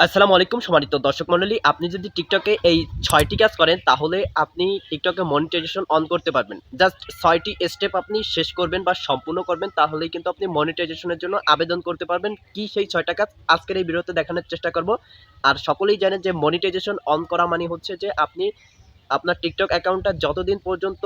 আসসালামু আলাইকুম সম্মানিত দর্শক মণ্ডলী, আপনি যদি টিকটকে এই ছয়টি কাজ করেন, তাহলে আপনি টিকটকে মনিটাইজেশন অন করতে পারবেন। জাস্ট ছয়টি স্টেপ আপনি শেষ করবেন বা সম্পূর্ণ করবেন, তাহলেই কিন্তু আপনি মনিটাইজেশনের জন্য আবেদন করতে পারবেন। কি সেই ছয়টা কাজ? আজকের এই ভিডিওতে দেখানোর চেষ্টা করব। আর সকলেই জানেন যে মনিটাইজেশন অন করা মানে হচ্ছে যে আপনি আপনার টিকটক অ্যাকাউন্টটা যতদিন পর্যন্ত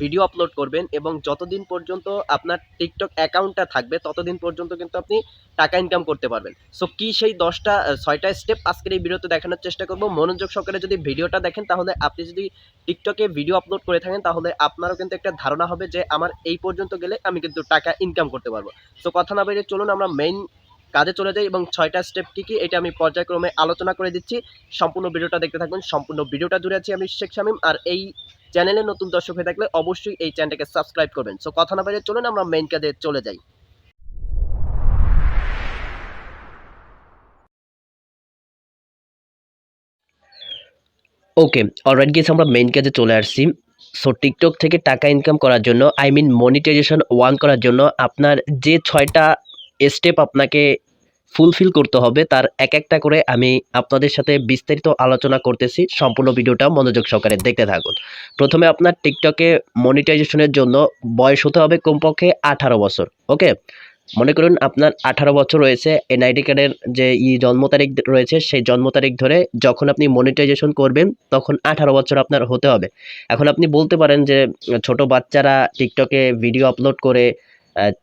ভিডিও আপলোড করবেন এবং যতদিন পর্যন্ত আপনার টিকটক অ্যাকাউন্টটা থাকবে, ততদিন পর্যন্ত কিন্তু আপনি টাকা ইনকাম করতে পারবেন। সো কি সেই দশটা ছয়টা স্টেপ আজকের এই ভিডিওতে দেখানোর চেষ্টা করব। মনোযোগ সহকারে যদি ভিডিওটা দেখেন, তাহলে আপনি যদি টিকটকে ভিডিও আপলোড করে থাকেন, তাহলে আপনারও কিন্তু একটা ধারণা হবে যে, আমার এই পর্যন্ত গেলে আমি কিন্তু টাকা ইনকাম করতে পারব। সো কথা না বেরিয়ে চলুন, আমরা মেইন কাজে চলে যাই এবং ছয়টা স্টেপ কী কী এটা আমি পর্যায়ক্রমে আলোচনা করে দিচ্ছি। সম্পূর্ণ ভিডিওটা দেখতে থাকবেন সম্পূর্ণ ভিডিওটা জুড়ে আছি আমি শেখ শামিম। আর এই চ্যানেলে নতুন দর্শক হয়ে থাকলে অবশ্যই এই চ্যানেলটাকে সাবস্ক্রাইব করবেন। সো কথা না বেরিয়ে চলুন, আমরা মেইন কাজে চলে যাই। ওকে অলরাইট গেস আমরা মেইন কাজে চলে আসছি। সো টিকটক থেকে টাকা ইনকাম করার জন্য আই মিন মনিটাইজেশন ওয়ান করার জন্য আপনার যে ছয়টা স্টেপ আপনাকে ফুলফিল করতে হবে। তার এক একটা করে আমি আপনাদের সাথে বিস্তারিত আলোচনা করতেছি। সম্পূর্ণ ভিডিওটা মনোযোগ সহকারে দেখতে থাকুন। প্রথমে আপনার টিকটকে মনিটাইজেশনের জন্য বয়স হতে হবে কমপক্ষে আঠারো বছর, ওকে? মনে করুন আপনার আঠারো বছর রয়েছে এনআইডি কার্ডের যে ই জন্ম তারিখ রয়েছে, সেই জন্ম তারিখ ধরে যখন আপনি মনিটাইজেশন করবেন, তখন আঠারো বছর আপনার হতে হবে। এখন আপনি বলতে পারেন যে ছোট বাচ্চারা টিকটকে ভিডিও আপলোড করে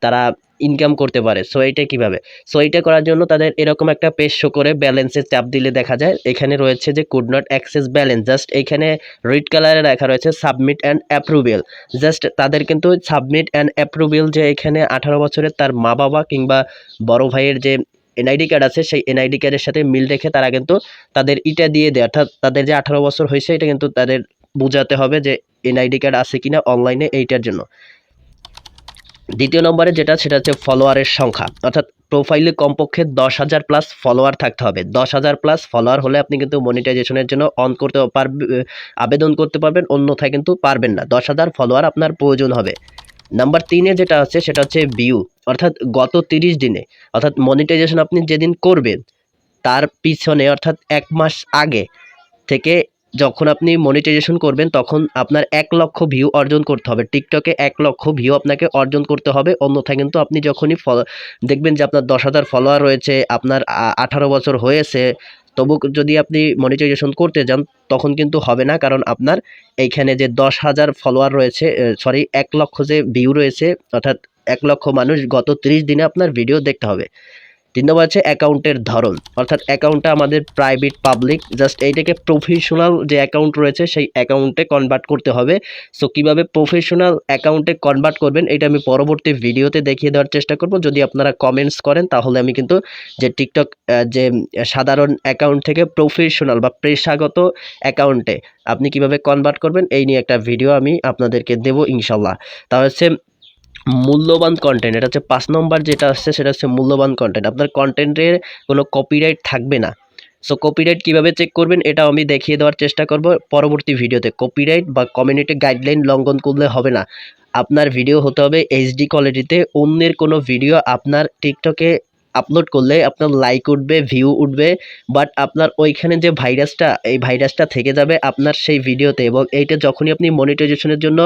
তারা ইনকাম করতে পারে। সো এইটা কীভাবে? সো এইটা করার জন্য তাদের এরকম একটা পেজ শো করে ব্যালেন্সে চাপ দিলে দেখা যায়, এখানে রয়েছে যে could not access balance just এখানে রেড কালারে লেখা রয়েছে সাবমিট অ্যান্ড অ্যাপ্রুভেল জাস্ট তাদের কিন্তু সাবমিট অ্যান্ড অ্যাপ্রুভেল যে, এখানে আঠারো বছরের তার মা বাবা কিংবা বড় ভাইয়ের যে এনআইডি কার্ড আছে, সেই এনআইডি কার্ডের সাথে মিল রেখে তারা কিন্তু তাদের ইটা দিয়ে দেয়। অর্থাৎ তাদের যে আঠারো বছর হয়েছে, এটা কিন্তু তাদের বোঝাতে হবে যে এনআইডি কার্ড আছে কিনা অনলাইনে এইটার জন্য। দ্বিতীয় নম্বরে যেটা, সেটা হচ্ছে ফলোয়ারের সংখ্যা। অর্থাৎ প্রোফাইলে কমপক্ষে দশ হাজার প্লাস ফলোয়ার থাকতে হবে। দশ হাজার প্লাস ফলোয়ার হলে আপনি কিন্তু মনিটাইজেশনের জন্য অন করতে পারবে, আবেদন করতে পারবেন, অন্যথায় কিন্তু পারবেন না। দশ হাজার ফলোয়ার আপনার প্রয়োজন হবে। নাম্বার তিনে যেটা আছে, সেটা হচ্ছে ভিউ অর্থাৎ গত তিরিশ দিনে, অর্থাৎ মনিটাইজেশন আপনি যেদিন করবেন, তার পিছনে, অর্থাৎ এক মাস আগে থেকে যখন আপনি মনিটাইজেশন করবেন, তখন আপনার এক লক্ষ ভিউ অর্জন করতে হবে। টিকটকে এক লক্ষ ভিউ আপনাকে অর্জন করতে হবে। অন্যথায় কিন্তু আপনি যখনই দেখবেন যে আপনার দশ হাজার ফলোয়ার রয়েছে, আপনার আঠারো বছর হয়েছে, তবু যদি আপনি মনিটাইজেশন করতে যান, তখন কিন্তু হবে না। কারণ আপনার এইখানে যে দশ হাজার ফলোয়ার রয়েছে সরি এক লক্ষ যে ভিউ রয়েছে, অর্থাৎ এক লক্ষ মানুষ গত ত্রিশ দিনে আপনার ভিডিও দেখতে হবে। তিন নম্বর হচ্ছে অ্যাকাউন্টের ধরন। অর্থাৎ অ্যাকাউন্টটা আমাদের প্রাইভেট পাবলিক জাস্ট এইটাকে প্রফেশনাল যে অ্যাকাউন্ট রয়েছে, সেই অ্যাকাউন্টে কনভার্ট করতে হবে। সো কীভাবে প্রফেশনাল অ্যাকাউন্টে কনভার্ট করবেন, এটা আমি পরবর্তী ভিডিওতে দেখিয়ে দেওয়ার চেষ্টা করব। যদি আপনারা কমেন্টস করেন, তাহলে আমি কিন্তু যে টিকটক যে সাধারণ অ্যাকাউন্ট থেকে প্রফেশনাল বা পেশাগত অ্যাকাউন্টে আপনি কীভাবে কনভার্ট করবেন, এই নিয়ে একটা ভিডিও আমি আপনাদেরকে দেবো ইনশাল্লাহ। তা হচ্ছে মূল্যবান কন্টেন্ট এটা হচ্ছে পাঁচ নম্বর যেটা আসছে, সেটা হচ্ছে মূল্যবান কন্টেন্ট আপনার কন্টেন্টের কোনো কপিরাইট থাকবে না। সো কপিরাইট কীভাবে চেক করবেন, এটা আমি দেখিয়ে দেওয়ার চেষ্টা করব পরবর্তী ভিডিওতে। কপিরাইট বা কমিউনিটি গাইডলাইন লঙ্ঘন করলে হবে না। আপনার ভিডিও হতে হবে এইচডি কোয়ালিটিতে অন্যের কোনো ভিডিও আপনার টিকটকে আপলোড করলে আপনার লাইক উঠবে ভিউ উঠবে বাট আপনার ওইখানে যে ভাইরাসটা এই ভাইরাসটা থেকে যাবে আপনার সেই ভিডিওতে এবং এইটা যখনই আপনি মনিটাইজেশনের জন্য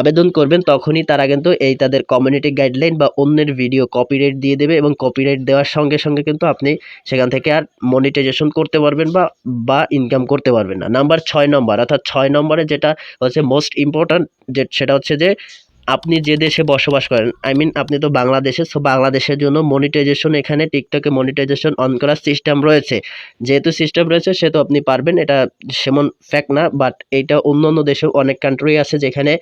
আবেদন করবেন, তখনই তারা কিন্তু এই তাদের কমিউনিটি গাইডলাইন বা অন্যের ভিডিও কপিরাইট দিয়ে দেবে এবং কপিরাইট দেওয়ার সঙ্গে সঙ্গে কিন্তু আপনি সেখান থেকে আর মনিটাইজেশন করতে পারবেন বা বা ইনকাম করতে পারবেন না। নাম্বার ছয় নম্বর অর্থাৎ ছয় নম্বরে যেটা হচ্ছে মোস্ট ইম্পর্ট্যান্ট যে, সেটা হচ্ছে যে আপনি যে দেশে বসবাস করেন আই মিন আপনি তো বাংলাদেশে সো বাংলাদেশের জন্য মনিটাইজেশন এখানে টিকটকে মনিটাইজেশন অন করার সিস্টেম রয়েছে। যেহেতু সিস্টেম রয়েছে, সেহেতু আপনি পারবেন, এটা সেমন ফ্যাক্ট না বাট এইটা অন্য অন্য দেশেও অনেক কান্ট্রি আছে যেখানে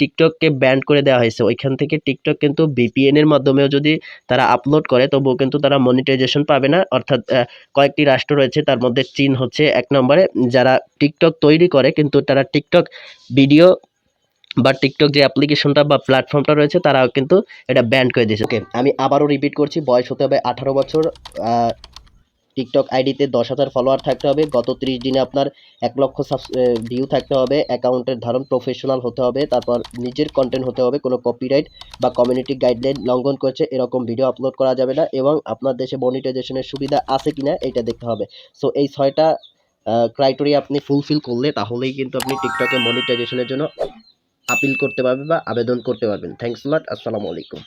টিকটককে ব্যান করে দেওয়া হয়েছে। ওইখান থেকে টিকটক কিন্তু ভিপিএন এর মাধ্যমেও যদি তারা আপলোড করে, তবুও কিন্তু তারা মনিটাইজেশন পাবে না। অর্থাৎ কয়েকটি রাষ্ট্র রয়েছে, তার মধ্যে চীন হচ্ছে এক নম্বরে। যারা টিকটক তৈরি করে, কিন্তু তারা টিকটক ভিডিও বা টিকটক যে অ্যাপ্লিকেশনটা বা প্ল্যাটফর্মটা রয়েছে তারা কিন্তু এটা ব্যান করে দিয়েছে। ওকে আমি আবারও রিপিট করছি, বয়স হতে হবে আঠারো বছর টিকটক আইডিতে দশ হাজার ফলোয়ার থাকতে হবে, গত ত্রিশ দিনে আপনার এক লক্ষ ভিউ থাকতে হবে অ্যাকাউন্টের ধারণ প্রফেশনাল হতে হবে, তারপর নিজের কন্টেন্ট হতে হবে, কোনো কপিরাইট বা কমিউনিটি গাইডলাইন লঙ্ঘন করছে, এরকম ভিডিও আপলোড করা যাবে না, এবং আপনার দেশে মনিটাইজেশনের সুবিধা আছে কিনা এটা দেখতে হবে। সো এই ছয়টা ক্রাইটেরিয়া আপনি ফুলফিল করলে, তাহলেই কিন্তু আপনি টিকটকে মনিটাইজেশনের জন্য আপিল করতে পারবেন বা আবেদন করতে পারবেন। থ্যাংকস লট আসসালামু আলাইকুম।